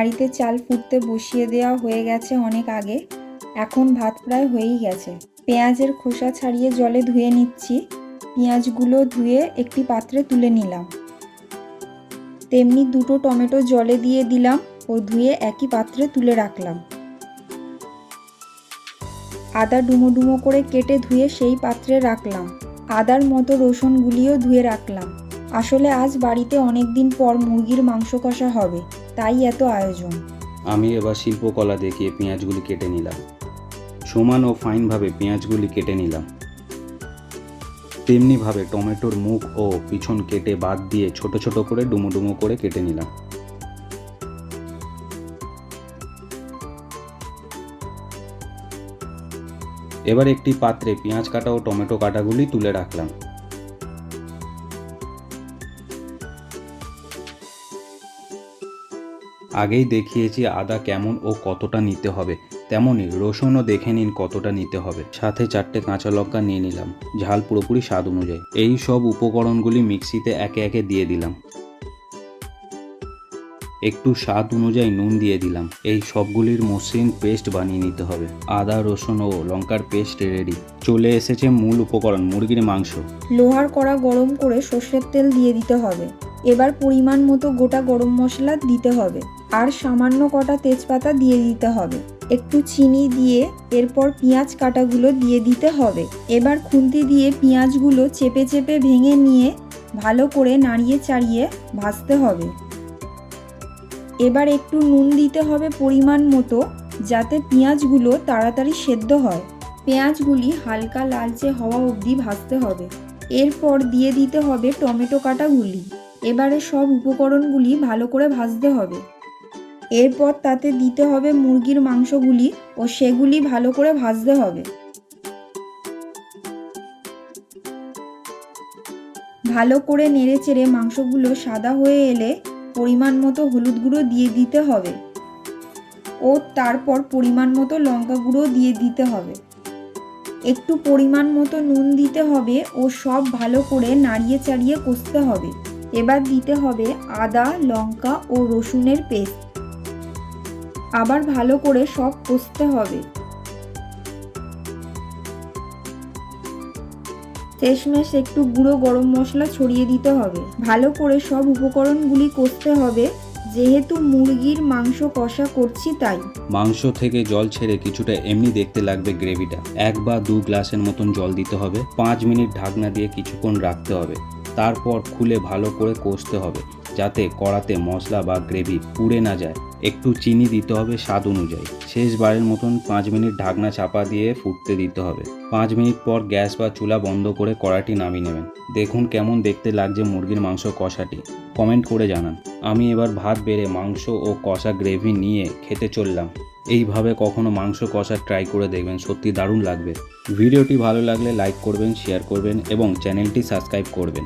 হাঁড়িতে চাল ফুটতে বসিয়ে দেওয়া হয়ে গেছে অনেক আগে। এখন ভাত প্রায় হয়েই গেছে। পেঁয়াজের খোসা ছাড়িয়ে জলে ধুয়ে নিচ্ছি। পেঁয়াজগুলো ধুয়ে একটি পাত্রে তুলে নিলাম। তেমনি দুটো টমেটো জলে দিয়ে দিলাম ও ধুয়ে একই পাত্রে তুলে রাখলাম। আদা ডুমো ডুমো করে কেটে ধুয়ে সেই পাত্রে রাখলাম। আদার মতো রসুনগুলিও ধুয়ে রাখলাম। আসলে আজ বাড়িতে অনেক দিন পর মুরগির মাংস কষা হবে, তাই এত আয়োজন। আমি এবার শিল্পকলা দেখিয়ে পেঁয়াজগুলি কেটে নিলাম। সমান ও ফাইনভাবে পেঁয়াজগুলি কেটে নিলাম। তেমনিভাবে টমেটোর মুখ ও পিছন কেটে বাদ দিয়ে ছোট ছোট করে ডুমো ডুমো করে কেটে নিলাম। এবার একটি পাত্রে পেঁয়াজ কাটা ও টমেটো কাটাগুলি তুলে রাখলাম। আগেই দেখিয়েছি আদা কেমন ও কতটা নিতে হবে। তেমনই রসুনও দেখে নিন কতটা নিতে হবে। সাথে চারটে কাঁচা লঙ্কা নিয়ে নিলাম। ঝাল পুরোপুরি স্বাদ অনুযায়ী। এই সব উপকরণগুলি মিক্সিতে একে একে দিয়ে দিলাম। একটু স্বাদ অনুযায়ী নুন দিয়ে দিলাম। এই সবগুলির মসৃণ পেস্ট বানিয়ে নিতে হবে। আদা, রসুন ও লঙ্কার পেস্ট রেডি। চলে এসেছে মূল উপকরণ, মুরগির মাংস। লোহার কড়া গরম করে সর্ষের তেল দিয়ে দিতে হবে। এবার পরিমাণ মতো গোটা গরম মশলা দিতে হবে আর সামান্য কটা তেজপাতা দিয়ে দিতে হবে। একটু চিনি দিয়ে এরপর পেঁয়াজ কাটাগুলো দিয়ে দিতে হবে। এবার খুন্তি দিয়ে পেঁয়াজগুলো চেপে চেপে ভেঙে নিয়ে ভালো করে নাড়িয়ে চাড়িয়ে ভাজতে হবে। এবার একটু নুন দিতে হবে পরিমাণ মতো যাতে পেঁয়াজগুলো তাড়াতাড়ি সেদ্ধ হয়। পেঁয়াজগুলি হালকা লালচে হওয়া অবধি ভাজতে হবে। এরপর দিয়ে দিতে হবে টমেটো কাটাগুলি। এবারে সব উপকরণগুলি ভালো করে ভাজতে হবে। এরপর তাতে দিতে হবে মুরগির মাংসগুলি ও সেগুলি ভালো করে ভাজতে হবে। ভালো করে নেড়ে চেড়ে মাংসগুলো সাদা হয়ে এলে পরিমাণ মতো হলুদ গুঁড়ো দিয়ে দিতে হবে। ও তারপর পরিমাণ মতো লঙ্কা গুঁড়ো দিয়ে দিতে হবে। একটু পরিমাণ মতো নুন দিতে হবে ও সব ভালো করে নাড়িয়ে চাড়িয়ে কষতে হবে। এবার দিতে হবে আদা, লঙ্কা ও রসুনের পেস্ট। আবার ভালো করে সব কষতে হবে। শেষমেশ একটু গুঁড়ো গরম মশলা ছড়িয়ে দিতে হবে। ভালো করে সব উপকরণগুলি কষতে হবে। যেহেতু মুরগির মাংস কষা করছি তাই। মাংস থেকে জল ছেড়ে কিছুটা এমনি দেখতে লাগবে গ্রেভিটা। এক বা দু গ্লাসের মতন জল দিতে হবে। পাঁচ মিনিট ঢাকনা দিয়ে কিছুক্ষণ রাখতে হবে। তারপর খুলে ভালো করে কষতে হবে, যাতে কড়াতে মশলা বা গ্রেভি পুড়ে না যায়। একটু চিনি দিতে হবে স্বাদ অনুযায়ী। শেষবারের মতন পাঁচ মিনিট ঢাকনা চাপা দিয়ে ফুটতে দিতে হবে। পাঁচ মিনিট পর গ্যাস বা চুলা বন্ধ করে কড়াটি নামিয়ে নেবেন। দেখুন কেমন দেখতে লাগছে মুরগির মাংস কষাটি। কমেন্ট করে জানান। আমি এবার ভাত বেড়ে মাংস ও কষা গ্রেভি নিয়ে খেতে চললাম। এইভাবে কখনো মাংস কষা ট্রাই করে দেখবেন, সত্যি দারুণ লাগবে। ভিডিওটি ভালো লাগলে লাইক করবেন, শেয়ার করবেন এবং চ্যানেলটি সাবস্ক্রাইব করবেন।